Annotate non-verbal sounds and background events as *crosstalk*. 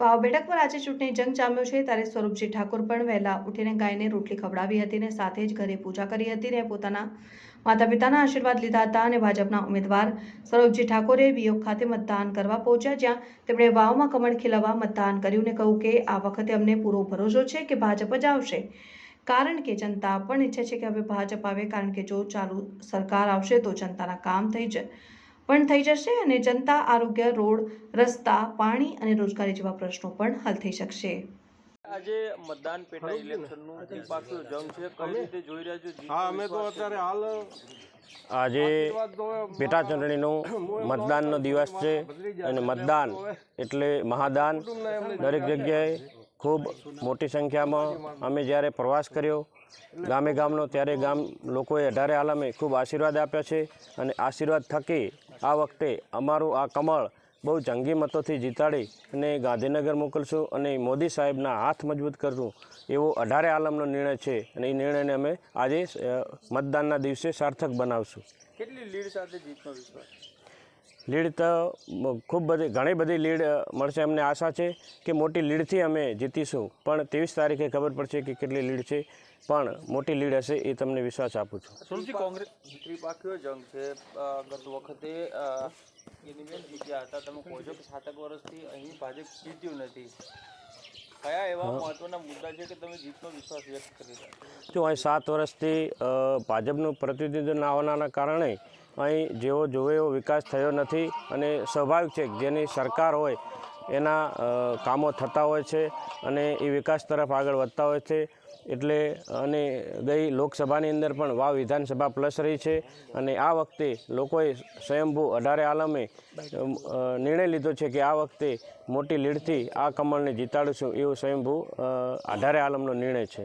વાવ બેઠક પર આજે ચૂંટણી જંગ જામ્યો છે, ત્યારે સ્વરૂપજી ઠાકોર પણ વહેલા ઉઠીને ગાયને રોટલી ખવડાવી હતી ને સાથે જ ઘરે પૂજા કરી હતી ને પોતાના માતા પિતાના આશીર્વાદ લીધા હતા અને ભાજપના ઉમેદવાર સ્વરૂપજી ઠાકોરે વિયોગ ખાતે મતદાન કરવા પહોંચ્યા, જ્યાં તેમણે વાવમાં કમળ ખીલવવા મતદાન કર્યું ને કહ્યું કે આ વખતે અમને પૂરો ભરોસો છે કે ભાજપ જ આવશે. કારણ કે જનતા પણ ઈચ્છે છે કે હવે ભાજપ આવે, કારણ કે જો ચાલુ સરકાર આવશે તો જનતાના કામ થઈ જ પણ થઈ જશે અને જનતા આરોગ્ય રોડ રસ્તા પાણી અને રોજગારી જેવા પ્રશ્નો પણ હલ થઈ શકશે. આજે મતદાન પેટા ઇલેક્શનનું ત્રિપાક્ષીય જંગ છે. કઈ રીતે જોઈ રહ્યા છો? હા અમે તો અત્યારે હાલ આજે પેટા ચૂંટણીનું *coughs* મતદાનનો દિવસ છે અને મતદાન એટલે મહાદાન દરેક જગ્યાએ ખૂબ મોટી સંખ્યામાં અમે જ્યારે પ્રવાસ કર્યો, ગામે ગામનો, ત્યારે ગામ લોકોએ અઢારે આલમે ખૂબ આશીર્વાદ આપ્યા છે અને આશીર્વાદ થકી આ વખતે અમારું આ કમળ બહુ જંગી મતોથી જીતાડી અને ગાંધીનગર મોકલશું અને મોદી સાહેબના હાથ મજબૂત કરશું એવો અઢારે આલમનો નિર્ણય છે અને એ નિર્ણયને અમે આજે મતદાનના દિવસે સાર્થક બનાવશું. કેટલી લીડ સાથે જીતનો વિશ્વાસ? લીડ તો ખૂબ બધી ઘણી બધી લીડ મળશે અમને આશા છે કે મોટી લીડથી અમે જીતીશું. પણ ત્રેવીસ તારીખે ખબર પડશે કે કેટલી લીડ છે. પણ મોટી લીડ હશે એ તમને વિશ્વાસ આપું છું. સુરજી કોંગ્રેસ ત્રિપાખીઓ જંગ છે. ગત વખતે એની ગિનીબેન જીત્યા હતા. તમે કહો છો કે સાતક વર્ષથી અહીં ભાજપ જીત્યું નથી. કયા એવા મહત્વના મુદ્દા છે કે તમે જીતનો વિશ્વાસ વ્યક્ત કરી રહ્યા જો અહીં સાત વર્ષથી ભાજપનું પ્રતિનિધિત્વ ના હોવાના કારણે અહીં જેવો જોવે એવો વિકાસ થયો નથી અને સ્વાભાવિક છે જેની સરકાર હોય એના કામો થતા હોય છે અને એ વિકાસ તરફ આગળ વધતા હોય છે. એટલે, અને ગઈ લોકસભાની અંદર પણ વાવ વિધાનસભા પ્લસ રહી છે અને આ વખતે લોકોએ સ્વયંભૂ અઢારે આલમે નિર્ણય લીધો છે કે આ વખતે મોટી લીડથી આ કમળને જીતાડીશું એવો સ્વયંભૂ અઢારે આલમનો નિર્ણય છે.